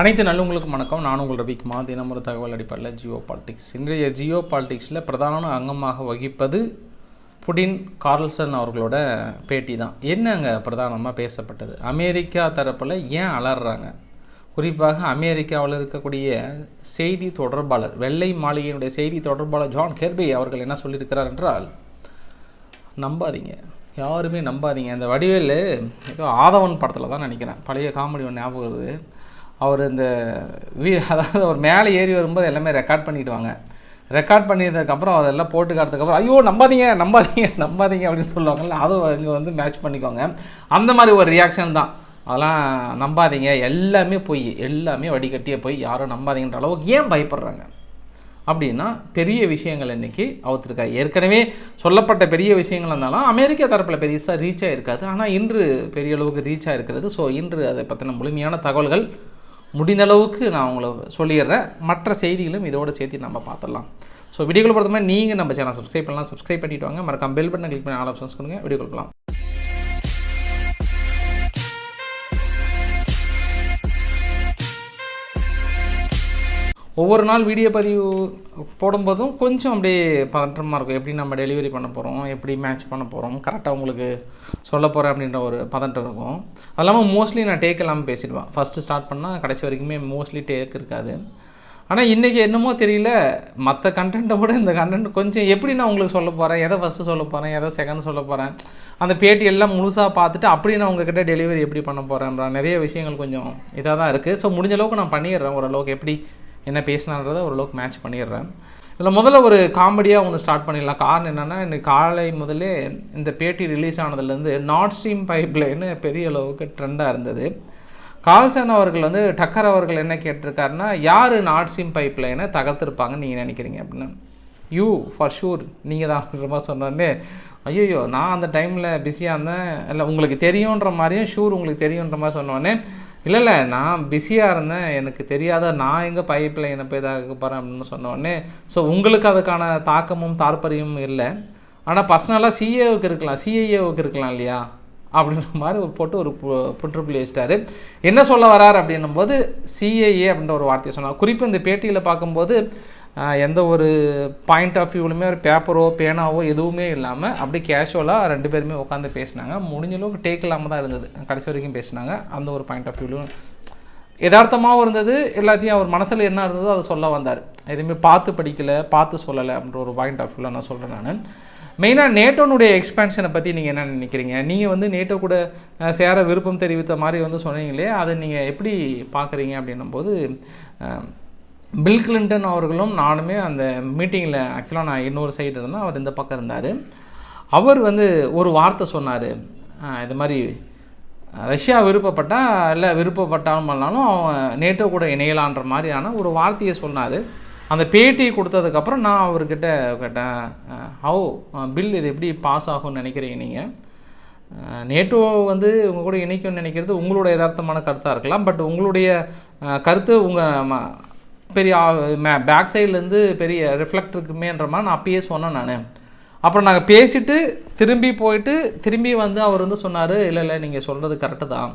அனைத்து நல்லவங்களுக்கும் வணக்கம். நான் உங்கள் ரவிக்குமார் தினம் தகவல் அடிப்படையில் ஜியோ பாலிடிக்ஸ். இன்றைய ஜியோ பாலிடிக்ஸில் பிரதான அங்கமாக வகிப்பது புடின் கார்ல்சன் அவர்களோட பேட்டி தான். என்ன அங்கே பிரதானமாக பேசப்பட்டது? அமெரிக்கா தரப்பில் ஏன் அலறாங்க? குறிப்பாக அமெரிக்காவில் இருக்கக்கூடிய செய்தி தொடர்பாளர் வெள்ளை மாளிகையினுடைய செய்தி தொடர்பாளர் ஜான் கெர்பி அவர்கள் என்ன சொல்லியிருக்கிறார் என்றால் நம்பாதீங்க. யாருமே நம்பாதீங்க. அந்த வடிவேலு ஏதோ ஆதவன் படத்தில் தான் நினைக்கிறேன். பழைய காமெடி ஒன்று ஞாபகம் வருது. அவர் இந்த வீ அதாவது அவர் மேலே ஏறி வரும்போது எல்லாமே ரெக்கார்ட் பண்ணிடுவாங்க ரெக்கார்ட் பண்ணியதுக்கப்புறம் அதெல்லாம் போட்டு காட்டுறதுக்கப்புறம் ஐயோ நம்பாதீங்க நம்பாதீங்க நம்பாதீங்க அப்படின்னு சொல்லுவாங்கல்ல அதுவும் இங்கே வந்து மேட்ச் பண்ணிக்கோங்க அந்த மாதிரி ஒரு ரியாக்ஷன் தான். அதெல்லாம் நம்பாதீங்க எல்லாமே பொய் எல்லாமே வடிகட்டியே போய் யாரும் நம்பாதீங்கன்ற அளவுக்கு ஏன் பயப்படுறாங்க? அப்படின்னா பெரிய விஷயங்கள் இன்றைக்கி அவுத்துருக்கா. ஏற்கனவே சொல்லப்பட்ட பெரிய விஷயங்கள் இருந்தாலும் அமெரிக்கா தரப்பில் பெருசாக ரீச் ஆகிருக்காது ஆனால் இன்று பெரிய அளவுக்கு ரீச் ஆகிருக்கிறது ஸோ இன்று அதை பற்றின முழுமையான தகவல்கள் முடிந்த அளவுக்கு நான் உங்களை சொல்லிடுறேன். மற்ற செய்திகளும் இதோடு சேர்த்து நம்ம பார்த்துடலாம். ஸோ வீடியோக்கள் பொறுத்த மாதிரி நீங்கள் நம்ம சேனல் சப்ஸ்கிரைப் பண்ணலாம். சப்ஸ்கிரைப் பண்ணிவிட்டு வாங்க. மறக்காம பெல் பட்டன் கிளிக் பண்ணி ஆல் ஆப்ஷன்ஸ் கொடுங்க. வீடியோ கொடுக்கலாம் ஒவ்வொரு நாள் வீடியோ பதிவு போடும்போதும் கொஞ்சம் அப்படியே பதற்றமாக இருக்கும். எப்படி நம்ம டெலிவரி பண்ண போகிறோம் எப்படி மேட்ச் பண்ண போகிறோம் கரெக்டாக உங்களுக்கு சொல்ல போகிறேன் அப்படின்ற ஒரு பதட்டம் இருக்கும். அது இல்லாமல் மோஸ்ட்லி நான் டேக் இல்லாமல் பேசிடுவேன் ஃபஸ்ட்டு ஸ்டார்ட் பண்ணால் கடைசி வரைக்குமே மோஸ்ட்லி டேக் இருக்காது. ஆனால் இன்றைக்கி என்னமோ தெரியல. மற்ற கண்டென்ட்டை விட இந்த கண்டென்ட் கொஞ்சம் எப்படி நான் உங்களுக்கு சொல்ல போகிறேன் எதை ஃபஸ்ட்டு சொல்ல போகிறேன் எதை செகண்ட் சொல்ல போகிறேன் அந்த பேட்டி எல்லாம் முழுசாக பார்த்துட்டு அப்படி நான் உங்ககிட்ட டெலிவரி எப்படி பண்ண போகிறேன் நிறைய விஷயங்கள் கொஞ்சம் இதாக தான் இருக்குது ஸோ முடிஞ்ச அளவுக்கு நான் பண்ணிடுறேன் ஓரளவுக்கு. எப்படி என்ன பேசினான்றதை ஓரளவுக்கு மேட்ச் பண்ணிடுறேன். இதில் முதல்ல ஒரு காமெடியாக ஒன்று ஸ்டார்ட் பண்ணிடலாம். காரணம் என்னென்னா இன்னைக்கு காலை முதலே இந்த பேட்டி ரிலீஸ் ஆனதுலேருந்து நார்த் ஸ்ட்ரீம் பைப்லைன்னு பெரிய அளவுக்கு ட்ரெண்டாக இருந்தது. கால்சன் அவர்கள் வந்து டக்கர் அவர்கள் என்ன கேட்டிருக்காருன்னா யார் நார்த் ஸ்ட்ரீம் பைப்லைனை தகர்த்துருப்பாங்கன்னு நீங்கள் நினைக்கிறீங்க அப்படின்னு. யூ ஃபார் ஷூர் நீங்கள் தான் அப்படின்ற மாதிரி சொன்னோடனே ஐயோ நான் அந்த டைமில் பிஸியாக இருந்தேன். இல்லை உங்களுக்கு தெரியுன்ற மாதிரியும் ஷூர் உங்களுக்கு தெரியுன்ற மாதிரி சொன்னோடனே இல்லை இல்லை நான் பிஸியாக இருந்தேன். எனக்கு தெரியாத நான் எங்கே பைப் லைனை போய் இதாக போகிறேன் அப்படின்னு சொன்னோடனே ஸோ உங்களுக்கு அதுக்கான தாக்கமும் தாற்பயமும் இல்லை. ஆனால் பர்சனலாக சிஏவுக்கு இருக்கலாம். சிஐஏவுக்கு இருக்கலாம் இல்லையா? அப்படின்ற மாதிரி ஒரு போட்டு ஒரு புற்றுப்புள்ளி வச்சிட்டாரு. என்ன சொல்ல வரார் அப்படின்னும் போது சிஏஏ அப்படின்ற ஒரு வார்த்தையை சொன்னார். குறிப்பு இந்த பேட்டியில் பார்க்கும்போது எந்த ஒரு பாயிண்ட் ஆஃப் வியூலையுமே ஒரு பேப்பரோ பேனாவோ எதுவுமே இல்லாமல் அப்படியே கேஷுவலாக ரெண்டு பேருமே உட்காந்து பேசினாங்க. முடிஞ்ச அளவுக்கு டேக் இல்லாமல் தான் இருந்தது. கடைசி வரைக்கும் பேசினாங்க. அந்த ஒரு பாயிண்ட் ஆஃப் வியூலையும் யதார்த்தமாகவும் இருந்தது. எல்லாத்தையும் அவர் மனசில் என்ன இருந்ததோ அதை சொல்ல வந்தார். எதுவுமே பார்த்து படிக்கலை பார்த்து சொல்லலை அப்படின்ற ஒரு பாயிண்ட் ஆஃப் வியூவில் நான் சொல்கிறேன் நான். மெயினாக நேட்டோனுடைய எக்ஸ்பேன்ஷனை பற்றி நீங்கள் என்ன நினைக்கிறீங்க? நீங்கள் வந்து நேட்டோ கூட சேர விருப்பம் தெரிவித்த மாதிரி வந்து சொன்னீங்களே அதை நீங்கள் எப்படி பார்க்குறீங்க அப்படின்னும் போது பில் கிளின்டன் அவர்களும் நானுமே அந்த மீட்டிங்கில் ஆக்சுவலாக நான் இன்னொரு சைடு இருந்தேன். அவர் இந்த பக்கம் இருந்தார். அவர் வந்து ஒரு வார்த்தை சொன்னார். இது மாதிரி ரஷ்யா விருப்பப்பட்டால் இல்லை விருப்பப்பட்டாலும் பண்ணாலும் அவன் நேட்டோ கூட இணையலான்ற மாதிரியான ஒரு வார்த்தையை சொன்னார். அந்த பேட்டி கொடுத்ததுக்கப்புறம் நான் அவர்கிட்ட கேட்டேன் ஹவு பில் இது எப்படி பாஸ் ஆகும்னு நினைக்கிறீங்க நீங்கள் நேட்டோ வந்து உங்கள் கூட இணைக்கும்னு நினைக்கிறது உங்களோட யதார்த்தமான கருத்தாக இருக்கலாம். பட் உங்களுடைய கருத்து உங்கள் பெரிய மே பேக் சைட்லேருந்து பெரிய ரிஃப்ளெக்ட் இருக்குமேன்ற மாதிரி நான் அப்பயே சொன்னேன் நான். அப்புறம் நாங்கள் பேசிவிட்டு திரும்பி போயிட்டு திரும்பி வந்து அவர் வந்து சொன்னார் இல்லை இல்லை நீங்கள் சொல்கிறது கரெக்டு தான்.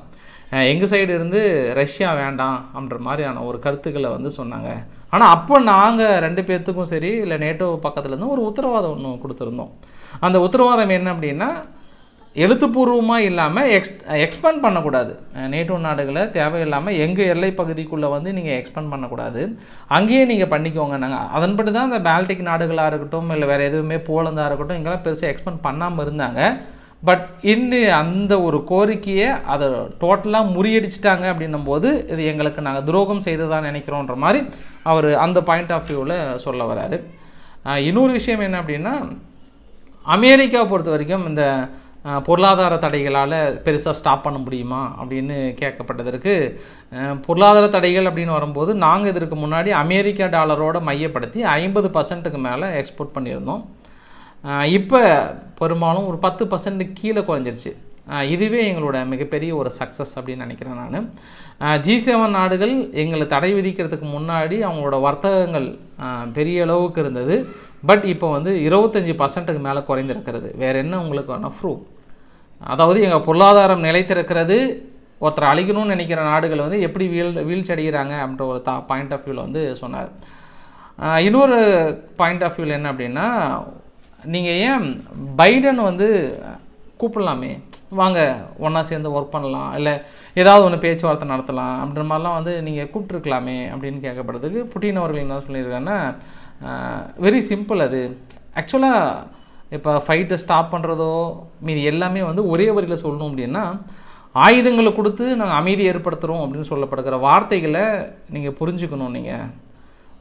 எங்கள் சைடு இருந்து ரஷ்யா வேண்டாம் அப்படின்ற மாதிரியான ஒரு கருத்துக்களை வந்து சொன்னாங்க. ஆனால் அப்போ நாங்கள் ரெண்டு பேர்த்துக்கும் சரி இல்லை நேட்டோ பக்கத்துலேருந்து ஒரு உத்தரவாதம் ஒன்று கொடுத்துருந்தோம். அந்த உத்தரவாதம் என்ன அப்படின்னா எழுத்துப்பூர்வமாக இல்லாமல் எக்ஸ் எக்ஸ்பேண்ட் பண்ணக்கூடாது. நேட்டோ நாடுகளை தேவையில்லாமல் எங்கள் எல்லை பகுதிக்குள்ளே வந்து நீங்கள் எக்ஸ்பேண்ட் பண்ணக்கூடாது. அங்கேயே நீங்கள் பண்ணிக்கோங்க. நாங்கள் அதன்படி தான் அந்த பால்டிக் நாடுகளாக இருக்கட்டும் இல்லை வேறு எதுவுமே போலந்தாக இருக்கட்டும் இங்கெல்லாம் பெருசாக எக்ஸ்பேண்ட் பண்ணாமல் இருந்தாங்க. பட் இன்னி அந்த ஒரு கோரிக்கையை அதை டோட்டலாக முறியடிச்சிட்டாங்க அப்படின்னும் போது இது எங்களுக்கு நாங்கள் துரோகம் செய்ததான் நினைக்கிறோன்ற மாதிரி அவர் அந்த பாயிண்ட் ஆஃப் வியூவில் சொல்ல வராரு. இன்னொரு விஷயம் என்ன அப்படின்னா அமெரிக்காவை பொறுத்த வரைக்கும் இந்த பொருளாதார தடைகளால் பெருசாக ஸ்டாப் பண்ண முடியுமா அப்படின்னு கேட்கப்பட்டதற்கு பொருளாதார தடைகள் அப்படின்னு வரும்போது நாங்கள் இதற்கு முன்னாடி அமெரிக்க டாலரோட மையப்படுத்தி ஐம்பது பர்சன்ட்டுக்கு மேலே எக்ஸ்போர்ட் பண்ணியிருந்தோம். இப்போ பெரும்பாலும் ஒரு பத்து பர்சன்ட் கீழே குறைஞ்சிருச்சு. இதுவே எங்களோட மிகப்பெரிய ஒரு சக்ஸஸ் அப்படின்னு நினைக்கிறேன் நான். ஜி செவன் நாடுகள் எங்களை தடை விதிக்கிறதுக்கு முன்னாடி அவங்களோட வர்த்தகங்கள் பெரிய அளவுக்கு இருந்தது. பட் இப்போ வந்து இருபத்தஞ்சி பர்சன்ட்டுக்கு மேலே குறைந்திருக்கிறது. வேறு என்ன உங்களுக்கு ப்ரூஃப் ப்ரூவ் அதாவது எங்கள் பொருளாதாரம் நிலைத்திருக்கிறது ஒருத்தர் அழிக்கணும்னு நினைக்கிற நாடுகள் வந்து எப்படி வீழ் வீழ்ச்சி அடைகிறாங்க அப்படின்ற ஒரு தா பாயிண்ட் ஆஃப் வியூவில் வந்து சொன்னார். இன்னொரு பாயிண்ட் ஆஃப் வியூவில் என்ன அப்படின்னா நீங்கள் ஏன் பைடன் வந்து கூப்பிடலாமே வாங்க ஒன்றா சேர்ந்து ஒர்க் பண்ணலாம் இல்லை ஏதாவது ஒன்று பேச்சுவார்த்தை நடத்தலாம் அப்படின்ற மாதிரிலாம் வந்து நீங்கள் கூப்பிட்ருக்கலாமே அப்படின்னு கேட்கப்படுறதுக்கு புட்டின் அவர்கள் என்ன சொல்லியிருக்காங்கன்னா வெரி சிம்பிள் அது. ஆக்சுவலாக இப்போ ஃபைட்டை ஸ்டாப் பண்ணுறதோ மீதி எல்லாமே வந்து ஒரே வரியில் சொல்லணும் அப்படின்னா ஆயுதங்களை கொடுத்து நாங்கள் அமைதி ஏற்படுத்துகிறோம் அப்படின்னு சொல்லப்படுகிற வார்த்தைகளை நீங்கள் புரிஞ்சுக்கணும் நீங்கள்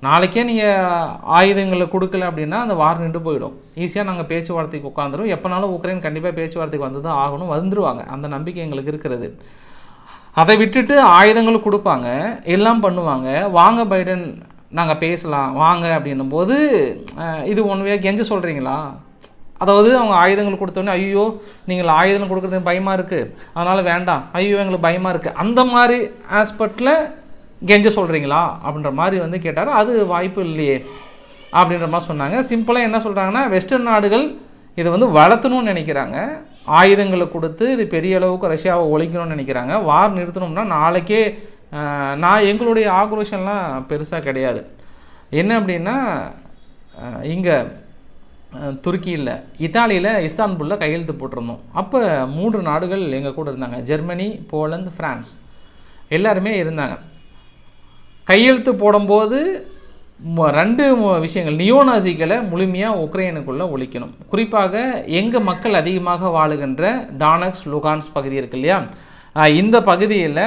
நாளைக்கே நீங்கள் ஆயுதங்களை கொடுக்கல அப்படின்னா அந்த வார் நின்று போயிடும். ஈஸியாக நாங்கள் பேச்சுவார்த்தைக்கு உட்காந்துரும் எப்போனாலும் உக்ரைன் கண்டிப்பாக பேச்சுவார்த்தைக்கு வந்து தான் ஆகணும் வந்துருவாங்க. அந்த நம்பிக்கை எங்களுக்கு இருக்கிறது. அதை விட்டுட்டு ஆயுதங்கள் கொடுப்பாங்க எல்லாம் பண்ணுவாங்க. வாங்க பைடன் நாங்கள் பேசலாம் வாங்க அப்படின்னும் போது அஹ், இது ஒன்றுவே கெஞ்ச சொல்கிறீங்களா அதாவது அவங்க ஆயுதங்கள் கொடுத்தோன்னே ஐயோ நீங்கள் ஆயுதம் கொடுக்குறது பயமாக இருக்குது அதனால் வேண்டாம். ஐயோ எங்களுக்கு பயமாக இருக்குது அந்த மாதிரி ஆஸ்பெக்டில் கெஞ்ச சொல்கிறீங்களா அப்படின்ற மாதிரி வந்து கேட்டார். அது வாய்ப்பு இல்லையே அப்படின்ற மாதிரி சொன்னாங்க. சிம்பிளாக என்ன சொல்கிறாங்கன்னா வெஸ்டர்ன் நாடுகள் இதை வந்து வளர்த்தணும்னு நினைக்கிறாங்க. ஆயுதங்களை கொடுத்து இது பெரிய அளவுக்கு ரஷ்யாவை ஒழிக்கணும்னு நினைக்கிறாங்க. வார் நிறுத்தணும்னா நாளைக்கே நான் எங்களுடைய ஆக்ரோஷன்லாம் பெருசாக கிடையாது. என்ன அப்படின்னா இங்கே துருக்கியில் இத்தாலியில் இஸ்தான்புல்லில் கையெழுத்து போட்டிருந்தோம். அப்போ மூன்று நாடுகள் எங்கள் கூட இருந்தாங்க. ஜெர்மனி போலந்து ஃப்ரான்ஸ் எல்லாருமே இருந்தாங்க. கையெழுத்து போடும்போது ரெண்டு விஷயங்கள். நியோனாசிகளை முழுமையாக உக்ரைனுக்குள்ளே ஒழிக்கணும். குறிப்பாக எங்கள் மக்கள் அதிகமாக வாழுகின்ற டானக்ஸ் லுகான்ஸ் பகுதி இருக்கு இல்லையா? இந்த பகுதியில்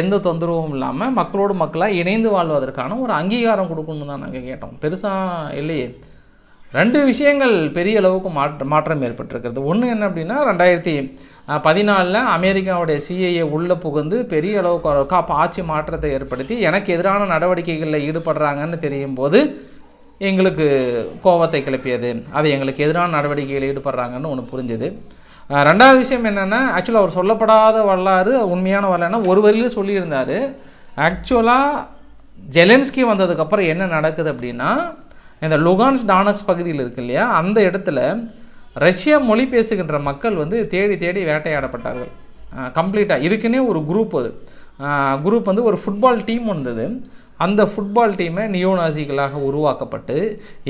எந்த தொந்தரவும் இல்லாமல் மக்களோடு மக்களாக இணைந்து வாழ்வதற்கான ஒரு அங்கீகாரம் கொடுக்கணும் தான் நாங்கள் கேட்டோம். பெருசாக இல்லையே. ரெண்டு விஷயங்கள் பெரிய அளவுக்கு மாற்ற மாற்றம் ஏற்பட்டிருக்கிறது. ஒன்று என்ன அப்படின்னா ரெண்டாயிரத்தி பதினாலில் அமெரிக்காவுடைய சிஐஏ உள்ளே புகுந்து பெரிய அளவுக்கு காப்பு ஆட்சி மாற்றத்தை ஏற்படுத்தி எனக்கு எதிரான நடவடிக்கைகளில் ஈடுபடுறாங்கன்னு தெரியும் போது எங்களுக்கு கோபத்தை கிளப்பியது. அது எங்களுக்கு எதிரான நடவடிக்கைகளில் ஈடுபடுறாங்கன்னு ஒன்று புரிஞ்சுது. ரெண்டாவது விஷயம் என்னென்னா ஆக்சுவலாக அவர் சொல்லப்படாத வரலாறு உண்மையான வரலாறுனா ஒரு வரையிலும் சொல்லியிருந்தார். ஆக்சுவலாக ஜெலன்ஸ்கி வந்ததுக்கப்புறம் என்ன நடக்குது அப்படின்னா இந்த லுகான்ஸ் டானக்ஸ் பகுதியில் இருக்கு இல்லையா அந்த இடத்துல ரஷ்ய மொழி பேசுகின்ற மக்கள் வந்து தேடி தேடி வேட்டையாடப்பட்டார்கள். கம்ப்ளீட்டாக இதுக்குன்னே ஒரு குரூப் அது. குரூப் வந்து ஒரு ஃபுட்பால் டீம் வந்தது அந்த ஃபுட்பால் டீமை நியோநாசிகளாக உருவாக்கப்பட்டு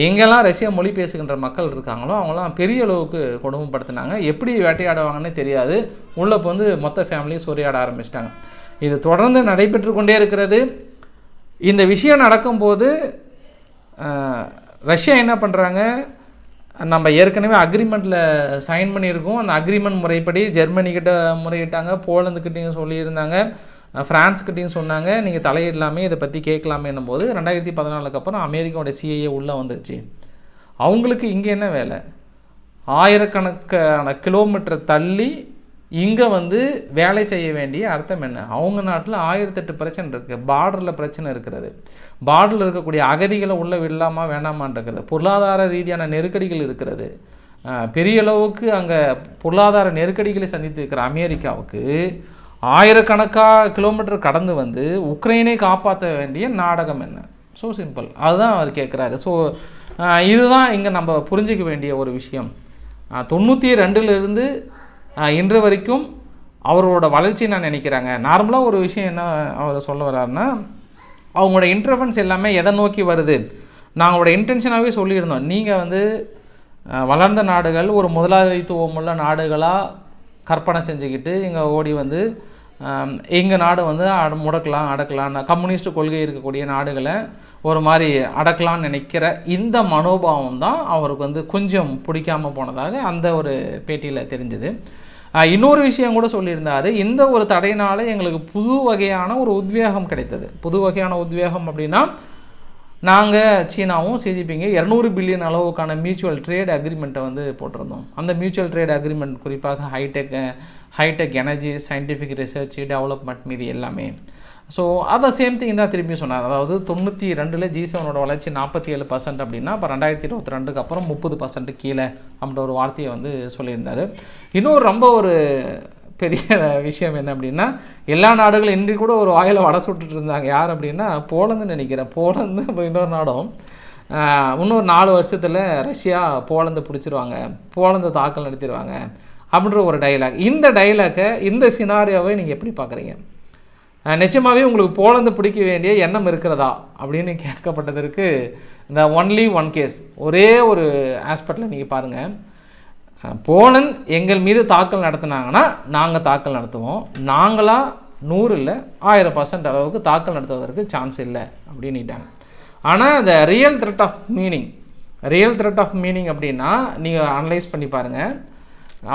எங்கெல்லாம் ரஷ்ய மொழி பேசுகின்ற மக்கள் இருக்காங்களோ அவங்களாம் பெரிய அளவுக்கு கொடுமைப்படுத்தினாங்க. எப்படி வேட்டையாடுவாங்கன்னே தெரியாது. உள்ளே இப்போ வந்து மொத்த ஃபேமிலியும் சூறையாட ஆரம்பிச்சிட்டாங்க. இது தொடர்ந்து நடைபெற்று கொண்டே இருக்கிறது. இந்த விஷயம் நடக்கும்போது ரஷ்யா என்ன பண்ணுறாங்க நம்ம ஏற்கனவே அக்ரிமெண்ட்டில் சைன் பண்ணியிருக்கோம். அந்த அக்ரிமெண்ட் முறைப்படி ஜெர்மனிக்கிட்ட முறையிட்டாங்க போலந்துக்கிட்டையும் சொல்லியிருந்தாங்க ஃப்ரான்ஸ்கிட்டையும் சொன்னாங்க. நீங்கள் தலையிடலாமே இதை பற்றி கேட்கலாமேன்னும் போது ரெண்டாயிரத்தி பதினாலுக்கு அப்புறம் அமெரிக்காவோட சிஐஏ உள்ளே வந்துச்சு அவங்களுக்கு இங்கே என்ன வேலை? ஆயிரக்கணக்கான கிலோமீட்டர் தள்ளி இங்கே வந்து வேலை செய்ய வேண்டிய அர்த்தம் என்ன? அவங்க நாட்டில் ஆயிரத்தெட்டு பிரச்சனை இருக்குது பார்டரில் பிரச்சனை இருக்கிறது. பார்டரில் இருக்கக்கூடிய அகதிகளை உள்ளே விடலாமா வேண்டாமான்றது இருக்கிறது பொருளாதார ரீதியான நெருக்கடிகள் இருக்கிறது. பெரிய அளவுக்கு அங்கே பொருளாதார நெருக்கடிகளை சந்தித்து இருக்கிற அமெரிக்காவுக்கு ஆயிரக்கணக்காக கிலோமீட்டர் கடந்து வந்து உக்ரைனை காப்பாற்ற வேண்டிய நாடகம் என்ன? ஸோ சிம்பிள் அதுதான் அவர் கேட்குறாரு ஸோ இதுதான் இங்கே நம்ம புரிஞ்சிக்க வேண்டிய ஒரு விஷயம். தொண்ணூற்றி ரெண்டுலேருந்து இன்று வரைக்கும் அவரோட வளர்ச்சி நான் நினைக்கிறாங்க. நார்மலாக ஒரு விஷயம் என்ன அவர் சொல்ல வர்றாருன்னா அவங்களோட இன்ட்ரஃபன்ஸ் எல்லாமே எதை நோக்கி வருது? நாங்களோட இன்டென்ஷனாகவே சொல்லியிருந்தோம். நீங்கள் வந்து வளர்ந்த நாடுகள் ஒரு முதலாளித்துவம் உள்ள நாடுகளாக கற்பனை செஞ்சுக்கிட்டு இங்கே ஓடி வந்து எங்கள் நாடு வந்து அட முடக்கலாம் அடக்கலாம் கம்யூனிஸ்ட் கொள்கை இருக்கக்கூடிய நாடுகளை ஒரு மாதிரி அடக்கலாம்னு நினைக்கிற இந்த மனோபாவம் தான் அவருக்கு வந்து கொஞ்சம் பிடிக்காம போனதாக அந்த ஒரு பேட்டியில் தெரிஞ்சுது. இன்னொரு விஷயம் கூட சொல்லியிருந்தார். இந்த ஒரு தடையினால் எங்களுக்கு புது வகையான ஒரு உத்வேகம் கிடைத்தது. புது வகையான உத்வேகம் அப்படின்னா நாங்கள் சீனாவும் சிஜிபிங்க இரநூறு பில்லியன் அளவுக்கான மியூச்சுவல் ட்ரேட் அக்ரிமெண்ட்டை வந்து போட்டிருந்தோம். அந்த மியூச்சுவல் ட்ரேட் அக்ரிமெண்ட் குறிப்பாக high tech high tech energy scientific research development மீது எல்லாமே. ஸோ அதை சேம் திங் தான் திரும்பி சொன்னார். அதாவது தொண்ணூற்றி ரெண்டில் ஜி செவனோட வளர்ச்சி நாற்பத்தி ஏழு பர்சன்ட் அப்படின்னா இப்போ ரெண்டாயிரத்தி இருபத்தி ரெண்டுக்கு அப்புறம் முப்பது பர்சன்ட் கீழே அப்படின்ற ஒரு வார்த்தையை வந்து சொல்லியிருந்தார். இன்னொரு ரொம்ப ஒரு பெரிய விஷயம் என்ன அப்படின்னா எல்லா நாடுகளும் இன்றி கூட ஒரு வாயில் வடை சுட்டுட்டு இருந்தாங்க. யார் அப்படின்னா போலந்துன்னு நினைக்கிறேன். போலந்து அப்புறம் இன்னொரு நாடும் இன்னொரு நாலு வருஷத்தில் ரஷ்யா போலந்து பிடிச்சிருவாங்க. போலந்து தாக்கல் நடத்திடுவாங்க அப்படின்ற ஒரு டைலாக் இந்த டைலாக்கை இந்த சினாரியாவை நீங்கள் எப்படி பார்க்குறீங்க? நிச்சயமாகவே உங்களுக்கு போலந்து பிடிக்க வேண்டிய எண்ணம் இருக்கிறதா? அப்படின்னு கேட்கப்பட்டதற்கு இந்த ஒன்லி ஒன் கேஸ் ஒரே ஒரு ஆஸ்பெக்டில் நீங்கள் பாருங்கள் போலந்து எங்கள் மீது தாக்கல் நடத்தினாங்கன்னா நாங்கள் தாக்கல் நடத்துவோம். நாங்களாக நூறு இல்லை ஆயிரம் பர்சன்ட் அளவுக்கு தாக்கல் நடத்துவதற்கு சான்ஸ் இல்லை அப்படின்னுட்டாங்க. ஆனால் இந்த real thread of meaning real thread of meaning அப்படின்னா நீங்கள் அனலைஸ் பண்ணி பாருங்கள்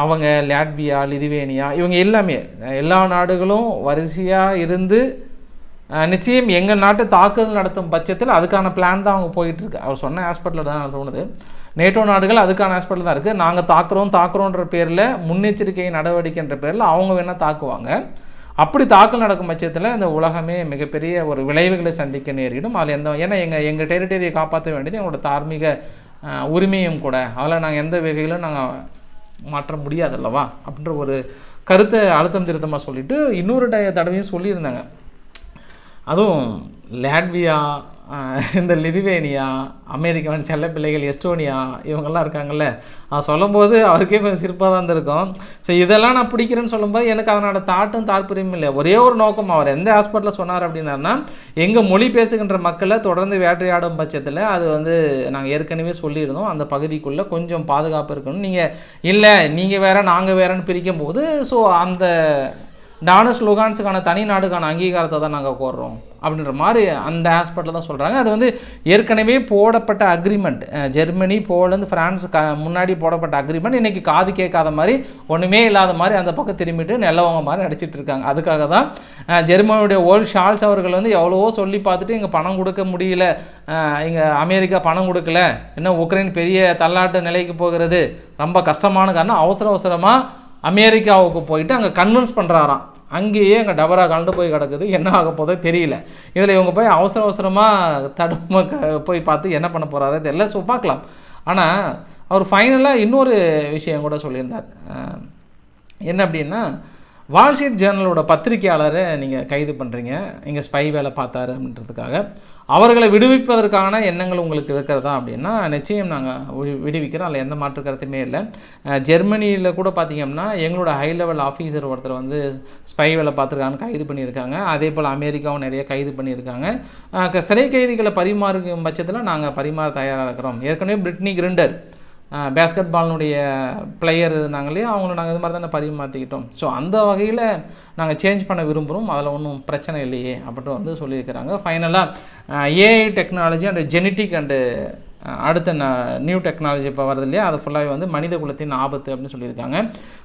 அவங்க லாட்வியா லிதுவேனியா இவங்க எல்லாமே எல்லா நாடுகளும் வரிசையாக இருந்து நிச்சயம் எங்கள் நாட்டு தாக்குதல் நடத்தும் பட்சத்தில் அதுக்கான பிளான் தான் அவங்க போயிட்டுருக்கு. அவர் சொன்ன ஹாஸ்பிட்டலில் தான் தோணுது. நேட்டோ நாடுகள் அதுக்கான ஹாஸ்பிட்டல் தான் இருக்குது நாங்கள் தாக்குறோம் தாக்குறோன்ற பேரில் முன்னெச்சரிக்கை நடவடிக்கைன்ற பேரில் அவங்க வேணால் தாக்குவாங்க. அப்படி தாக்கல் நடக்கும் பட்சத்தில் இந்த உலகமே மிகப்பெரிய ஒரு விளைவுகளை சந்திக்க நேரிடும். அதில் எந்த ஏன்னா எங்கள் எங்கள் டெரிட்டரியை காப்பாற்ற வேண்டியது எங்களோட தார்மீக உரிமையும் கூட. அதில் நாங்கள் எந்த வகையிலும் நாங்கள் மாற்ற முடியாதல்லவா? அப்படின்ற ஒரு கருத்தை அழுத்தம் திருத்தமாக சொல்லிவிட்டு இன்னொரு ட தடவையும் சொல்லியிருந்தாங்க. அதுவும் லாட்வியா இந்த லிதுவேனியா அமெரிக்காவின் செல்ல பிள்ளைகள் எஸ்டோனியா இவங்கெல்லாம் இருக்காங்கல்ல. சொல்லும்போது அவருக்கே கொஞ்சம் சிறப்பாக தான் இருந்திருக்கும். ஸோ இதெல்லாம் நான் பிடிக்கிறேன்னு சொல்லும்போது எனக்கு அதனோட தாட்டும் தாற்பயமும் இல்லை. ஒரே ஒரு நோக்கம் அவர் எந்த ஹாஸ்பிட்டலில் சொன்னார் அப்படின்னாருன்னா எங்கள் மொழி பேசுகின்ற மக்களை தொடர்ந்து வேட்டையாடும் பட்சத்தில் அது வந்து நாங்கள் ஏற்கனவே சொல்லியிருந்தோம். அந்த பகுதிக்குள்ளே கொஞ்சம் பாதுகாப்பு இருக்கணும். நீங்கள் இல்லை நீங்கள் வேற நாங்கள் வேறன்னு பிரிக்கும் போது ஸோ அந்த டானஸ் லுகான்ஸுக்கான தனி நாடுக்கான அங்கீகாரத்தை தான் நாங்கள் கோர்றோம் அப்படின்ற மாதிரி அந்த ஹாஸ்பிட்டலில் தான் சொல்கிறாங்க அது வந்து ஏற்கனவே போடப்பட்ட அக்ரிமெண்ட் ஜெர்மனி போலந்து ஃப்ரான்ஸ் க முன்னாடி போடப்பட்ட அக்ரிமெண்ட் இன்றைக்கி காது கேட்காத மாதிரி ஒன்றுமே இல்லாத மாதிரி அந்த பக்கம் திரும்பிட்டு நல்லவங்க மாதிரி நடிச்சிட்டு இருக்காங்க. அதுக்காக தான் ஜெர்மனியுடைய ஓல்ட் ஷால்ஸ் அவர்கள் வந்து எவ்வளவோ சொல்லி பார்த்துட்டு இங்கே பணம் கொடுக்க முடியல. இங்கே அமெரிக்கா பணம் கொடுக்கல. இன்னும் உக்ரைன் பெரிய தள்ளாட்டு நிலைக்கு போகிறது. ரொம்ப கஷ்டமான காரணம். அவசர அவசரமாக அமெரிக்காவுக்கு போயிட்டு அங்கே கன்வின்ஸ் பண்ணுறாராம் அங்கேயே அங்கே டபரா கலந்து போய் கிடக்குது. என்ன ஆக போதோ தெரியல. இதில் இவங்க போய் அவசர அவசரமாக தடும க- போய் பார்த்து என்ன பண்ண போகிறாரு தெரியல. ஸோ பார்க்கலாம். ஆனால் அவர் ஃபைனலாக இன்னொரு விஷயம் கூட சொல்லியிருந்தார். என்ன அப்படின்னா வால்ஷீட் ஜேர்னலோட பத்திரிகையாளரை நீங்கள் கைது பண்ணுறீங்க இங்கே ஸ்பை வேலை பார்த்தாரு அப்படின்றதுக்காக. அவர்களை விடுவிப்பதற்கான எண்ணங்கள் உங்களுக்கு இருக்கிறதா அப்படின்னா நிச்சயம் நாங்கள் விடுவிக்கிறோம். அதில் எந்த மாற்று கருத்துமே இல்லை. ஜெர்மனியில் கூட பார்த்தீங்கன்னா எங்களோட ஹை லெவல் ஆஃபீஸர் ஒருத்தர் வந்து ஸ்பை வேலை பார்த்துருக்கான்னு கைது பண்ணியிருக்காங்க. அதே போல் அமெரிக்காவும் நிறைய கைது பண்ணியிருக்காங்க. க- சிறை கைதிகளை பரிமாறும் பட்சத்தில் நாங்கள் பரிமாற தயாராக இருக்கிறோம். ஏற்கனவே பிரிட்னி கிரிண்டர் பேஸ்கெட் பாலினுடைய பிளேயர் இருந்தாங்க இல்லையா? அவங்கள நாங்கள் இது மாதிரி தானே பரிமாற்றிக்கிட்டோம் ஸோ அந்த வகையில் நாங்கள் சேஞ்ச் பண்ண விரும்புகிறோம் அதில் ஒன்றும் பிரச்சனை இல்லையே அப்படின்ட்டு வந்து சொல்லியிருக்கிறாங்க. ஃபைனலாக AI technology and genetic and அடுத்த நியூ டெக்னாலஜி இப்போ வருது இல்லையா? அது ஃபுல்லாகவே வந்து மனித குலத்தின் ஆபத்து அப்படின்னு சொல்லியிருக்காங்க.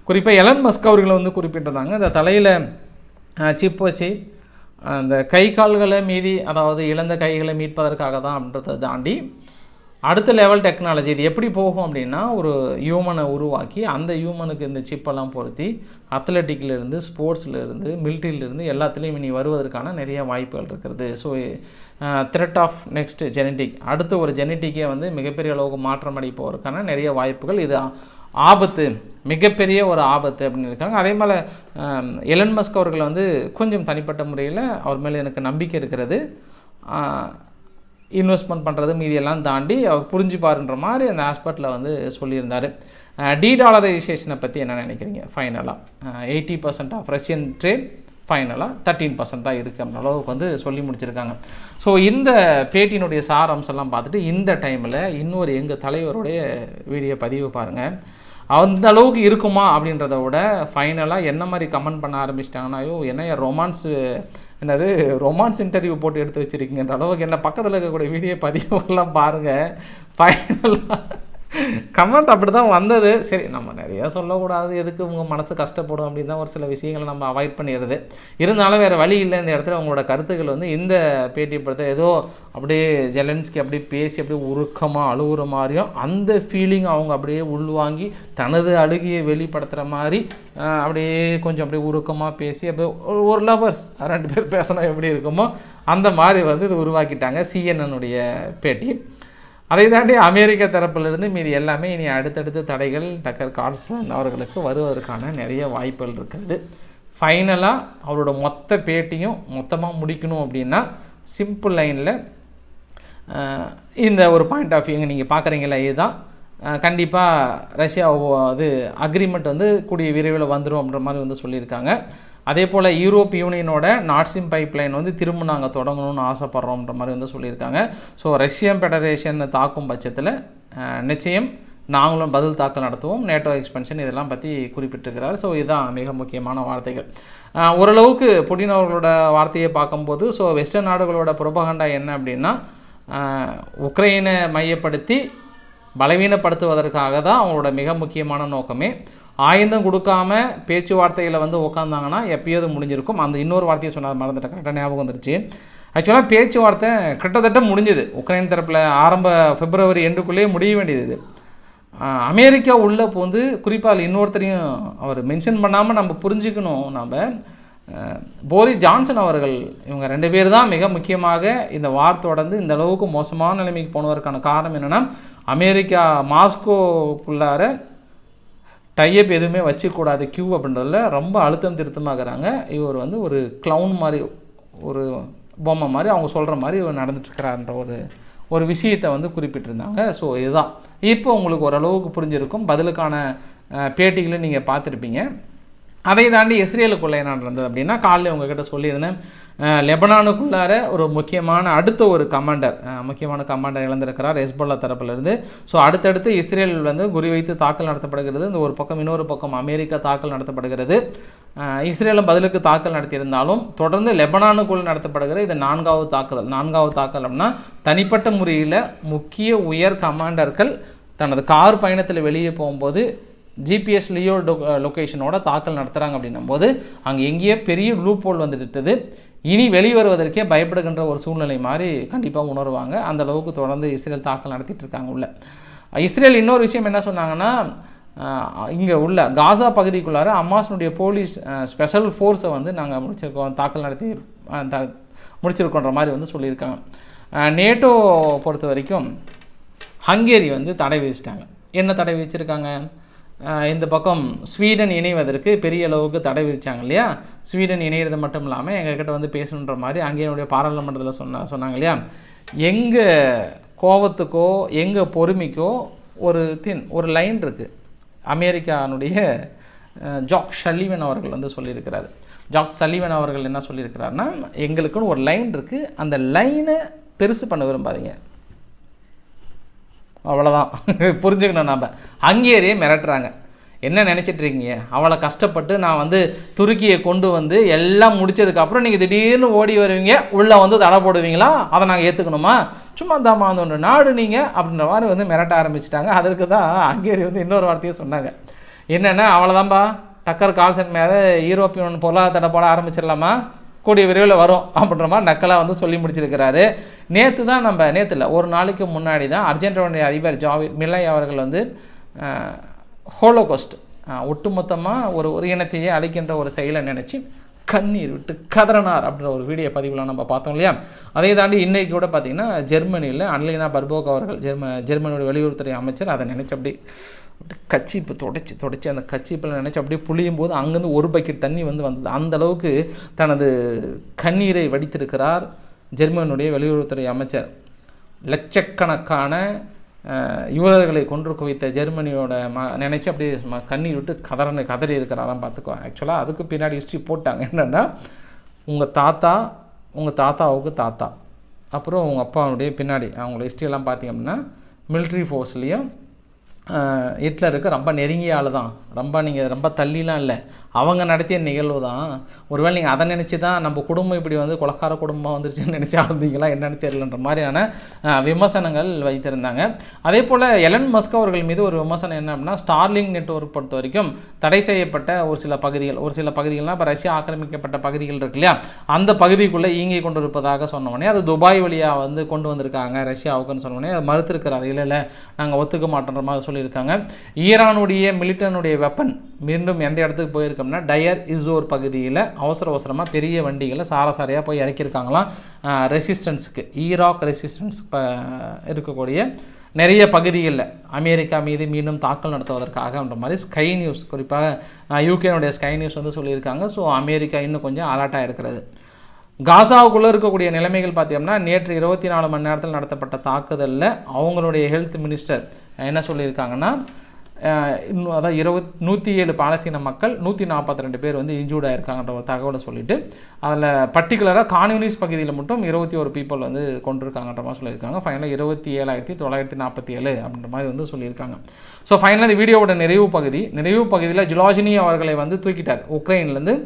குறிப்பாக எலன் மஸ்க் அவர்களை வந்து குறிப்பிட்டிருந்தாங்க இந்த தலையில் சிப் வச்சு அந்த கை கால்களை மீதி அதாவது இழந்த கைகளை மீட்பதற்காக தான் அப்படின்றத தாண்டி அடுத்த லெவல் டெக்னாலஜி இது எப்படி போகும் அப்படின்னா ஒரு ஹியூமனை உருவாக்கி அந்த ஹியூமனுக்கு இந்த சிப்பெல்லாம் பொருத்தி அத்லெட்டிக்லேருந்து ஸ்போர்ட்ஸ்லேருந்து ஸ்போர்ட்ஸ்ல எல்லாத்துலேயும் இனி வருவதற்கான நிறைய வாய்ப்புகள் இருக்கிறது. So thread of next genetic அடுத்த ஒரு ஜெனட்டிக்கே வந்து மிகப்பெரிய அளவுக்கு மாற்றம் அடைப்பதற்கான நிறைய வாய்ப்புகள். இது ஆபத்து மிகப்பெரிய ஒரு ஆபத்து அப்படின்னு இருக்காங்க. அதே போல் எலன் மஸ்க் அவர்கள் வந்து கொஞ்சம் தனிப்பட்ட முறையில் அவர் மேலே எனக்கு நம்பிக்கை இருக்கிறது. இன்வெஸ்ட்மெண்ட் பண்ணுறது மீதியெல்லாம் தாண்டி அவர் புரிஞ்சுப்பாருன்ற மாதிரி அந்த ஆஸ்பெக்டில் வந்து சொல்லியிருந்தார். டி டாலரைசேஷனை பற்றி என்ன நினைக்கிறீங்க? ஃபைனலாக eighty percent of Russian trade ஃபைனலாக தேர்ட்டீன் பர்சன்ட் தான் இருக்குது அப்படின்ற அளவுக்கு வந்து சொல்லி முடிச்சிருக்காங்க. ஸோ இந்த பேட்டியினுடைய சாரம்சம்லாம் பார்த்துட்டு இந்த டைமில் இன்னொரு எங்கள் தலைவருடைய வீடியோ பதிவு பாருங்கள் அந்த அளவுக்கு இருக்குமா அப்படின்றத விட ஃபைனலாக என்ன மாதிரி கமெண்ட் பண்ண ஆரம்பிச்சிட்டாங்கன்னா ஐயோ என்ன ரொமான்ஸு என்னது ரொமான்ஸ் இன்டர்வியூ போட்டு எடுத்து வச்சுருக்கீங்கன்ற அளவுக்கு என்ன பக்கத்தில் இருக்கக்கூடிய வீடியோ பதிவுகள்லாம் பாருங்கள் ஃபைனலாக கமெண்ட் அப்படி தான் வந்தது. சரி நம்ம நிறையா சொல்லக்கூடாது. எதுக்கு உங்கள் மனசு கஷ்டப்படும் அப்படின்னு தான் ஒரு சில விஷயங்களை நம்ம அவாய்ட் பண்ணிடுது இருந்தாலும் வேறு வழி இல்லை இந்த இடத்துல. உங்களோட கருத்துக்கள் வந்து இந்த பேட்டியை படத்தை ஏதோ அப்படியே ஜெலன்ஸ்கி அப்படியே பேசி அப்படியே உருக்கமாக அழுகுற மாதிரியும் அந்த ஃபீலிங் அவங்க அப்படியே உள்வாங்கி தனது அழுகியை வெளிப்படுத்துகிற மாதிரி அப்படியே கொஞ்சம் அப்படியே உருக்கமாக பேசி அப்படியே ஒரு- ஒரு லவர்ஸ் ரெண்டு பேர் பேசினா எப்படி இருக்குமோ அந்த மாதிரி வந்து இது உருவாக்கிட்டாங்க. சிஎன்எனுடைய பேட்டி. அதை தாண்டி அமெரிக்க தரப்பிலிருந்து மீதி எல்லாமே இனி அடுத்தடுத்த தடைகள் டக்கர் கார்ல்சன் அவர்களுக்கு வருவதற்கான நிறைய வாய்ப்புகள் இருக்குது. ஃபைனலாக அவரோட மொத்த பேட்டியும் மொத்தமாக முடிக்கணும் அப்படின்னா சிம்பிள் லைனில் இந்த ஒரு பாயிண்ட் ஆஃப் வியூங்க நீங்கள் பார்க்குறீங்களா இதுதான். கண்டிப்பாக ரஷ்யா அது அக்ரிமெண்ட் வந்து கூடிய விரைவில் வந்துடும் அப்படின்ற மாதிரி வந்து சொல்லியிருக்காங்க. அதே போல் யூரோப் யூனியனோட நாட்ஸிம் பைப்லைன் வந்து திரும்ப நாங்கள் தொடங்கணும்னு ஆசைப்பட்றோம்ன்ற மாதிரி வந்து சொல்லியிருக்காங்க. ஸோ ரஷ்யன் ஃபெடரேஷன் தாக்கும் பட்சத்தில் நிச்சயம் நாங்களும் பதில் தாக்கல் நடத்துவோம். நேட்டோ எக்ஸ்பென்ஷன் இதெல்லாம் பற்றி குறிப்பிட்டிருக்கிறார். ஸோ இதுதான் மிக முக்கியமான வார்த்தைகள். ஓரளவுக்கு புடின் அவர்களோட வார்த்தையை பார்க்கும்போது ஸோ வெஸ்டர்ன் நாடுகளோட புரபகண்டா என்ன அப்படின்னா உக்ரைனை மையப்படுத்தி பலவீனப்படுத்துவதற்காக தான் அவங்களோட மிக முக்கியமான நோக்கமே ஆயுதம் கொடுக்காம பேச்சுவார்த்தையில் வந்து உட்காந்தாங்கன்னா எப்பயாவது முடிஞ்சிருக்கும். அந்த இன்னொரு வார்த்தையை சொன்னார் மறந்துட்டேன். கரெக்டாக ஞாபகம் வந்துருச்சு. ஆக்சுவலாக பேச்சுவார்த்தை கிட்டத்தட்ட முடிஞ்சுது. உக்ரைன் தரப்பில் ஆரம்ப பிப்ரவரி எண்டுக்குள்ளேயே முடிய வேண்டியது இது. அமெரிக்கா உள்ள போந்து குறிப்பாக இன்னொருத்தரையும் அவர் மென்ஷன் பண்ணாமல் நம்ம புரிஞ்சுக்கணும். நம்ம போரிஸ் ஜான்சன் அவர்கள் இவங்க ரெண்டு பேர் தான் மிக முக்கியமாக இந்த வார் தொடர்ந்து இந்த அளவுக்கு மோசமான நிலைமைக்கு போனதற்கான காரணம் என்னென்னா அமெரிக்கா மாஸ்கோக்குள்ளார டையப் எதுவுமே வச்சுக்கூடாது. கியூ அப்படின்றதுல ரொம்ப அழுத்தம் திருத்தமாகறாங்க. இவர் வந்து ஒரு க்ளவுன் மாதிரி ஒரு பொம்மை மாதிரி அவங்க சொல்கிற மாதிரி இவர் நடந்துட்டுருக்கிறாருன்ற ஒரு ஒரு விஷயத்தை வந்து குறிப்பிட்டிருந்தாங்க. ஸோ இதுதான். இப்போ உங்களுக்கு ஓரளவுக்கு புரிஞ்சிருக்கும். பதிலுக்கான பேட்டிகளும் நீங்கள் பார்த்துருப்பீங்க. அதை தாண்டி இஸ்ரேலுக்குள்ளே என்ன நடந்தது அப்படின்னா காலையில் உங்ககிட்ட சொல்லியிருந்தேன். லெபனானுக்குள்ளார ஒரு முக்கியமான அடுத்த ஒரு கமாண்டர் முக்கியமான கமாண்டர் இழந்திருக்கிறார் ஹெஸ்பல்லா தரப்பிலிருந்து. ஸோ அடுத்தடுத்து இஸ்ரேல் வந்து குறிவைத்து தாக்கல் நடத்தப்படுகிறது. இந்த ஒரு பக்கம் இன்னொரு பக்கம் அமெரிக்கா தாக்கல் நடத்தப்படுகிறது. இஸ்ரேலும் பதிலுக்கு தாக்கல் நடத்தியிருந்தாலும் தொடர்ந்து லெபனானுக்குள் நடத்தப்படுகிற இது நான்காவது தாக்குதல். நான்காவது தாக்கல் அப்படின்னா தனிப்பட்ட முறையில் முக்கிய உயர் கமாண்டர்கள் தனது கார் பயணத்தில் வெளியே போகும்போது ஜிபிஎஸ் லியோ லொக்கேஷனோட தாக்கல் நடத்துகிறாங்க அப்படின்னும் போது அங்கே எங்கேயோ பெரிய ப்ளூ போல் வந்துட்டது இனி வெளிவருவதற்கே பயப்படுகின்ற ஒரு சூழ்நிலை மாதிரி கண்டிப்பாக உணர்வாங்க. அந்த அளவுக்கு தொடர்ந்து இஸ்ரேல் தாக்கல் நடத்திட்டு இருக்காங்க உள்ள. இஸ்ரேல் இன்னொரு விஷயம் என்ன சொன்னாங்கன்னா இங்கே உள்ள காசா பகுதிக்குள்ளார அம்மாஸினுடைய போலீஸ் ஸ்பெஷல் ஃபோர்ஸை வந்து நாங்கள் முடிச்சிருக்கோம் தாக்கல் நடத்தி த- முடிச்சிருக்கோன்ற மாதிரி வந்து சொல்லியிருக்காங்க. நேட்டோ பொறுத்த வரைக்கும் ஹங்கேரி வந்து தடை விதிச்சிட்டாங்க. என்ன தடை விதிச்சிருக்காங்க? இந்த பக்கம் ஸ்வீடன் இணைவதற்கு பெரிய அளவுக்கு தடை விதித்தாங்க இல்லையா? ஸ்வீடன் இணையிறது மட்டும் இல்லாமல் எங்ககிட்ட வந்து பேசணுன்ற மாதிரி அங்கேயுடைய பாராளுமன்றத்தில் சொன்ன சொன்னாங்க இல்லையா? எங்கள் கோவத்துக்கோ எங்கள் பொறுமைக்கோ ஒரு தின் ஒரு லைன் இருக்குது அமெரிக்கானுடைய ஜாக் ஷல்லிவன் அவர்கள் வந்து சொல்லியிருக்கிறாரு. ஜாக் சலிவன் அவர்கள் என்ன சொல்லியிருக்கிறாருன்னா எங்களுக்குன்னு ஒரு லைன் இருக்குது அந்த லைனை பெருசு பண்ண விரும்பாதீங்க. அவ்வளோதான் புரிஞ்சுக்கணும் நம்ம ஹங்கேரியை மிரட்டுறாங்க. என்ன நினச்சிட்டு இருக்கீங்க? அவளை கஷ்டப்பட்டு நான் வந்து துருக்கியை கொண்டு வந்து எல்லாம் முடிச்சதுக்கப்புறம் நீங்கள் திடீர்னு ஓடி வருவீங்க உள்ளே வந்து தடை போடுவீங்களா? அதை நாங்கள் ஏற்றுக்கணுமா சும்மா தாமாந்தோன்ற நாடு நீங்கள் அப்படின்ற மாதிரி வந்து மிரட்ட ஆரம்பிச்சிட்டாங்க. அதற்கு தான் ஹங்கேரி வந்து இன்னொரு வார்த்தையை சொன்னாங்க. என்னென்னா அவ்வளோதான்பா டக்கர் கால்சன் மேலே யூரோப்பியன் பொருளாதார தடை போட ஆரம்பிச்சிடலாமா? கூடிய விரைவில் வரும். அப்படின்ற மாதிரி நக்கலாக வந்து சொல்லி முடிச்சிருக்கிறாரு. நேற்று தான் நம்ம நேற்று இல்லை ஒரு நாளைக்கு முன்னாடி தான் அர்ஜென்டினாவுடைய அதிபர் ஜாவிர் மில்லை அவர்கள் வந்து ஹோலோகோஸ்ட் ஒட்டுமொத்தமாக ஒரு ஒரு இனத்தையே அழிக்கின்ற ஒரு செயலை நினச்சி கண்ணீர் விட்டு கதறனார் அப்படின்ற ஒரு வீடியோ பதிவுலாம் நம்ம பார்த்தோம் இல்லையா? அதை தாண்டி இன்றைக்கு கூட பார்த்திங்கன்னா ஜெர்மனியில் அன்லினா பர்போக் அவர்கள் ஜெர்ம ஜெர்மனியோட வெளியுறவுத்துறை அமைச்சர் அதை நினச்சி அப்படி அப்படியே கச்சிப்பு தொடச்சி தொடச்சி அந்த கச்சிப்பில் நினச்சி அப்படியே புளியும் போது அங்கேருந்து ஒரு பக்கெட் தண்ணி வந்து வந்தது. அந்த அளவுக்கு தனது கண்ணீரை வடித்திருக்கிறார். ஜெர்மனுடைய வெளியுறவுத்துறை அமைச்சர். லட்சக்கணக்கான யூதர்களை கொன்று குவித்த ஜெர்மனியோட ம நினச்சி அப்படியே ம- கண்ணீர் விட்டு கதறனு கதறி இருக்கிறாராம் பார்த்துக்கோ. ஆக்சுவலாக அதுக்கு பின்னாடி ஹிஸ்ட்ரி போட்டாங்க. என்னென்னா உங்கள் தாத்தா உங்கள் தாத்தாவுக்கு தாத்தா. அப்புறம் உங்கள் அப்பாவுடைய பின்னாடி. அவங்களோட ஹிஸ்ட்ரியெல்லாம் பார்த்தீங்க அப்படின்னா மிலிட்ரி ஃபோர்ஸ்லேயும் ஹிட்லருக்கு ரொம்ப நெருங்கிய ஆள் தான் ரொம்ப நீங்கள் ரொம்ப தள்ளிலாம் இல்லை. அவங்க நடத்திய நிகழ்வு தான். ஒருவேளை நீங்கள் அதை நினச்சி தான் நம்ம குடும்பம் இப்படி வந்து கொலக்கார குடும்பம் வந்துருச்சுன்னு நினச்சி இருந்தீங்களா என்னென்னு தெரியலன்ற மாதிரியான விமர்சனங்கள் வைத்திருந்தாங்க. அதே போல் எலன் மஸ்க் அவர்கள் மீது ஒரு விமர்சனம் என்ன அப்படின்னா ஸ்டார்லிங் நெட்வொர்க் பொறுத்த வரைக்கும் தடை செய்யப்பட்ட ஒரு சில பகுதிகள் ஒரு சில பகுதிகள்லாம் இப்போ ரஷ்யா ஆக்கிரமிக்கப்பட்ட பகுதிகள் இருக்கு இல்லையா? அந்த பகுதிக்குள்ளே இயங்கி கொண்டு இருப்பதாக சொன்னோடனே அது துபாய் வழியாக வந்து கொண்டு வந்திருக்காங்க ரஷ்யாவுக்குன்னு சொன்னோடனே அதை மறுத்திருக்கிறார். இல்லை இல்லை நாங்கள் ஒத்துக்க மாட்டோன்ற மாதிரி சொல்லி சொல்லியிருக்காங்க. ஈரானுடைய மிலிட்டனுடைய வெப்பன் மீண்டும் எந்த இடத்துக்கு போயிருக்கோம்னா டயர் இசோர் பகுதியில் அவசர அவசரமாக பெரிய வண்டிகளை சாரசாரியாக போய் இறக்கியிருக்காங்களாம். ரெசிஸ்டன்ஸுக்கு ஈராக் ரெசிஸ்டன்ஸ் இப்போ இருக்கக்கூடிய நிறைய பகுதிகளில் அமெரிக்கா மீது மீண்டும் தாக்கல் நடத்துவதற்காகன்ற மாதிரி ஸ்கை நியூஸ் குறிப்பாக யூகேனுடைய ஸ்கை நியூஸ் வந்து சொல்லியிருக்காங்க. ஸோ அமெரிக்கா இன்னும் கொஞ்சம் அலர்ட்டாக இருக்கிறது. காசாவுக்குள்ளே இருக்கக்கூடிய நிலைமைகள் பார்த்தீங்கன்னா நேற்று இருபத்தி நாலு மணி நேரத்தில் நடத்தப்பட்ட தாக்குதலில் அவங்களுடைய ஹெல்த் மினிஸ்டர் என்ன சொல்லியிருக்காங்கன்னா இன்னும் அதான் இருபத் நூற்றி ஏழு பாலஸ்தீன மக்கள் நூற்றி நாற்பத்தி ரெண்டு பேர் வந்து இன்ஜூர்ட் ஆயிருக்காங்கன்ற ஒரு தகவலை சொல்லிவிட்டு அதில் பர்டிகுலராக கான்யூனிஸ் பகுதியில் மட்டும் இருபத்தி ஒரு பீப்புள் வந்து கொண்டிருக்காங்கன்ற மாதிரி சொல்லியிருக்காங்க. ஃபைனலாக இருபத்தி ஏழாயிரத்தி தொள்ளாயிரத்தி நாற்பத்தி ஏழு அப்படின்ற மாதிரி வந்து சொல்லியிருக்காங்க. ஸோ ஃபைனலாக இந்த வீடியோவோட நிறைவு பகுதி நிறைவு பகுதியில் ஜுலாஜினி அவர்களை வந்து தூக்கிட்டார். உக்ரைன்லேருந்து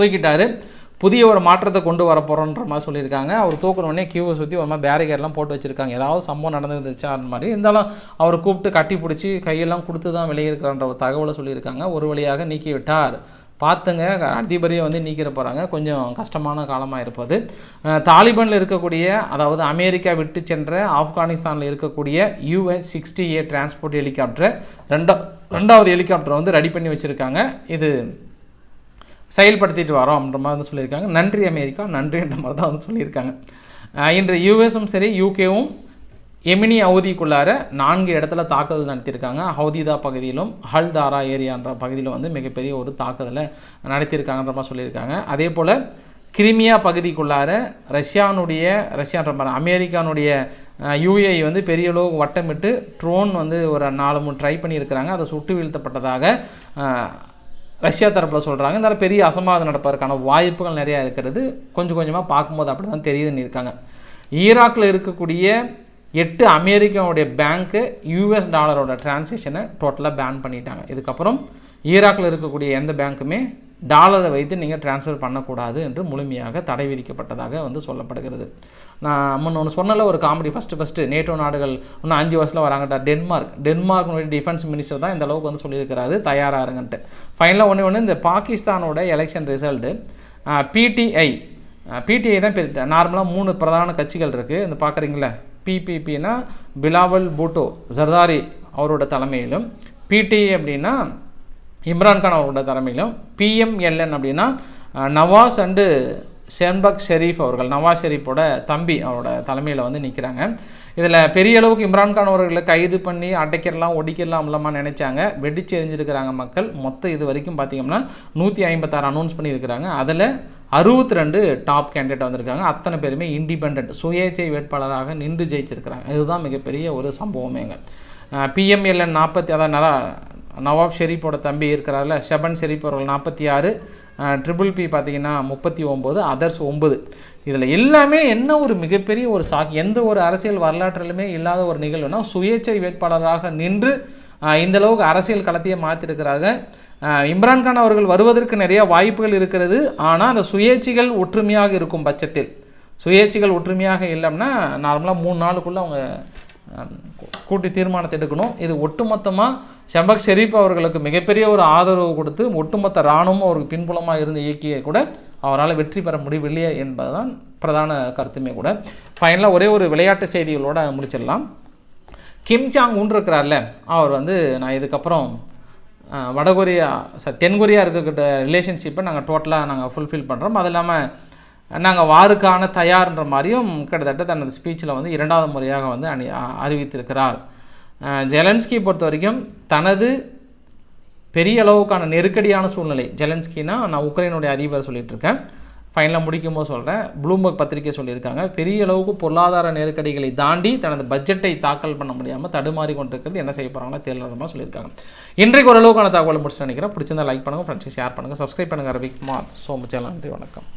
தூக்கிட்டார். புதிய ஒரு மாற்றத்தை கொண்டு வர போகிறோன்ற மாதிரி சொல்லியிருக்காங்க. அவர் தூக்குன உடனே கியூவை சுற்றி ஒரு மாதிரி பேரிகேட்லாம் போட்டு வச்சுருக்காங்க. ஏதாவது சம்பவம் நடந்துருந்துச்சா அந்த மாதிரி. இருந்தாலும் அவர் கூப்பிட்டு கட்டி பிடிச்சி கையெல்லாம் கொடுத்து தான் வெளியிருக்கிறான்ற ஒரு தகவலை சொல்லியிருக்காங்க. ஒரு வழியாக நீக்கி விட்டார். பார்த்துங்க அதிபரையை வந்து நீக்கிற போகிறாங்க கொஞ்சம் கஷ்டமான காலமாக இருப்பது. தாலிபனில் தாலிபானில் இருக்கக்கூடிய அதாவது அமெரிக்கா விட்டு சென்ற ஆப்கானிஸ்தானில் இருக்கக்கூடிய யூஎஸ் சிக்ஸ்டி ஏ டிரான்ஸ்போர்ட் ஹெலிகாப்டரை ரெண்டா ரெண்டாவது ஹெலிகாப்டரை வந்து ரெடி பண்ணி வச்சுருக்காங்க. இது செயல்படுத்திட்டு வரோம் அப்படின்ற மாதிரி வந்து சொல்லியிருக்காங்க. நன்றி அமெரிக்கா நன்றின்ற மாதிரி தான் வந்து சொல்லியிருக்காங்க. இன்று யூஎஸும் சரி யூகேவும் எமினி ஹவுதிக்குள்ளார நான்கு இடத்துல தாக்குதல் நடத்தியிருக்காங்க. ஹவுதிதா பகுதியிலும் ஹல்தாரா ஏரியான்ற பகுதியில் வந்து மிகப்பெரிய ஒரு தாக்குதலை நடத்தியிருக்காங்கன்ற மாதிரி சொல்லியிருக்காங்க. அதே போல் கிரிமியா பகுதிக்குள்ளார ரஷ்யானுடைய ரஷ்யான்ற மாதிரி அமெரிக்கானுடைய யூஏ வந்து பெரிய அளவு வட்டமிட்டு ட்ரோன் வந்து ஒரு நாலு மூணு ட்ரை பண்ணியிருக்கிறாங்க. அதை சுட்டு வீழ்த்தப்பட்டதாக ரஷ்யா தரப்பில் சொல்கிறாங்க இந்த பெரிய அசம்பாவிதம் நடப்பதற்கான வாய்ப்புகள் நிறையா இருக்கிறது. கொஞ்சம் கொஞ்சமாக பார்க்கும்போது அப்படி தான் தெரியுதுன்னு இருக்காங்க. ஈராக்கில் இருக்கக்கூடிய எட்டு அமெரிக்காவுடைய பேங்க்கு யூஎஸ் டாலரோட டிரான்சேக்ஷனை டோட்டலாக பேன் பண்ணிட்டாங்க. இதுக்கப்புறம் ஈராக்கில் இருக்கக்கூடிய எந்த பேங்க்குமே டாலரை வைத்து நீங்கள் ட்ரான்ஸ்ஃபர் பண்ணக்கூடாது என்று முழுமையாக தடை விதிக்கப்பட்டதாக வந்து சொல்லப்படுகிறது. நான் முன்ன ஒன்று சொன்னல ஒரு காமெடி ஃபஸ்ட்டு ஃபஸ்ட்டு நேட்டோ நாடுகள் இன்னும் அஞ்சு வருஷத்தில் வராங்கட்டா டென்மார்க். டென்மார்க்னுடைய டிஃபென்ஸ் மினிஸ்டர் தான் இந்த அளவுக்கு வந்து சொல்லியிருக்கிறாரு. தயாராக இருங்கன்ட்டு. ஃபைனலாக ஒன்று ஒன்று இந்த பாகிஸ்தானோட எலெக்ஷன் ரிசல்ட்டு பிடிஐ பிடிஐ தான் பெரிய நார்மலாக மூணு பிரதான கட்சிகள் இருக்குது இந்த பார்க்குறீங்களா பிபிபின்னா பிலாவல் பூட்டோ ஜர்தாரி அவரோட தலைமையிலும் பிடிஐ அப்படின்னா இம்ரான்கான் அவரோட தலைமையிலும் பிஎம்எல்என் அப்படின்னா நவாஸ் அண்டு ஷென்பக் ஷெரீஃப் அவர்கள் நவாஸ் ஷெரீஃபோட தம்பி அவரோட தலைமையில் வந்து நிற்கிறாங்க இதில் பெரிய அளவுக்கு இம்ரான்கான் அவர்களை கைது பண்ணி அடைக்கிறலாம் ஒடிக்கிறலாம் இல்லாமல் நினைச்சாங்க. வெடிச்சு எரிஞ்சிருக்கிறாங்க மக்கள். மொத்தம் இது வரைக்கும் பார்த்தீங்கன்னா நூற்றி ஐம்பத்தாறு அனௌன்ஸ் பண்ணியிருக்கிறாங்க. அதில் அறுபத்தி ரெண்டு டாப் கேண்டிடேட் வந்திருக்காங்க. அத்தனை பேருமே இண்டிபெண்ட் சுயேச்சை வேட்பாளராக நின்று ஜெயிச்சிருக்கிறாங்க. இதுதான் மிகப்பெரிய ஒரு சம்பவமேங்க. பிஎம்எல்என் நாற்பத்தி அதான் நவாப் ஷெரீப்போட தம்பி இருக்கிறார்ல ஷபன் ஷெரீப் அவர்கள் நாற்பத்தி ஆறு ட்ரிபிள் பி பார்த்தீங்கன்னா முப்பத்தி ஒம்பது அதர்ஸ் ஒம்பது. இதில் எல்லாமே என்ன ஒரு மிகப்பெரிய ஒரு சா எந்த ஒரு அரசியல் வரலாற்றிலுமே இல்லாத ஒரு நிகழ்வுனா சுயேட்சை வேட்பாளராக நின்று இந்தளவுக்கு இந்த அளவுக்கு அரசியல் களத்தையே மாற்றிருக்கிறாங்க இம்ரான்கான் அவர்கள் வருவதற்கு நிறைய வாய்ப்புகள் இருக்கிறது ஆனால் அந்த சுயேட்சிகள் ஒற்றுமையாக இருக்கும் பட்சத்தில். சுயேட்சைகள் ஒற்றுமையாக இல்லைன்னா நார்மலாக மூணு நாளுக்குள்ளே அவங்க கூட்டி தீர்மானத்தை எடுக்கணும். இது ஒட்டுமொத்தமாக ஷம்பக் ஷெரீப் அவர்களுக்கு மிகப்பெரிய ஒரு ஆதரவு கொடுத்து ஒட்டுமொத்த இராணுவம் அவருக்கு பின்புலமாக இருந்து இயக்கிய கூட அவரால் வெற்றி பெற முடியவில்லையே என்பதுதான் பிரதான கருத்துமே கூட. ஃபைனலாக ஒரே ஒரு விளையாட்டு செய்திகளோடு முடிச்சிடலாம். கிம் ஜாங் உன் இருக்கிறார்ல அவர் வந்து நான் இதுக்கப்புறம் வடகொரியா சார் தென்கொரியா இருக்கக்கிட்ட ரிலேஷன்ஷிப்பை நாங்கள் டோட்டலாக நாங்கள் ஃபுல்ஃபில் பண்ணுறோம் அது இல்லாமல் நாங்கள் வாருக்கான தயார்ன்ற மாதிரியும் கிட்டத்தட்ட தனது ஸ்பீச்சில் வந்து இரண்டாவது முறையாக வந்து அணி அறிவித்திருக்கிறார். ஜெலன்ஸ்கி பொறுத்த வரைக்கும் தனது பெரிய அளவுக்கான நெருக்கடியான சூழ்நிலை. ஜெலன்ஸ்கினா நான் உக்ரைனுடைய அதிபர் சொல்லிகிட்டு இருக்கேன் ஃபைனலாக முடிக்கும் போது சொல்கிறேன் ப்ளூம்பர்க் பத்திரிகை சொல்லியிருக்காங்க. பெரிய அளவுக்கு பொருளாதார நெருக்கடிகளை தாண்டி தனது பட்ஜெட்டை தாக்கல் பண்ண முடியாமல் தடுமாறி கொண்டிருக்கிறது. என்ன செய்ய போகிறாங்களோ தேர்தல் சொல்லியிருக்காங்க. இன்றைக்கு ஓரளவுக்கான தகவலை முடிச்சு நினைக்கிறேன். பிடிச்சிருந்தா லைக் பண்ணுங்கள் ஃப்ரெண்ட்ஸுக்கு ஷேர் பண்ணுங்கள் சப்ஸ்கிரைப் பண்ணுங்கள் ரவிக்குமார் சோமச்சேலன் நன்றி வணக்கம்.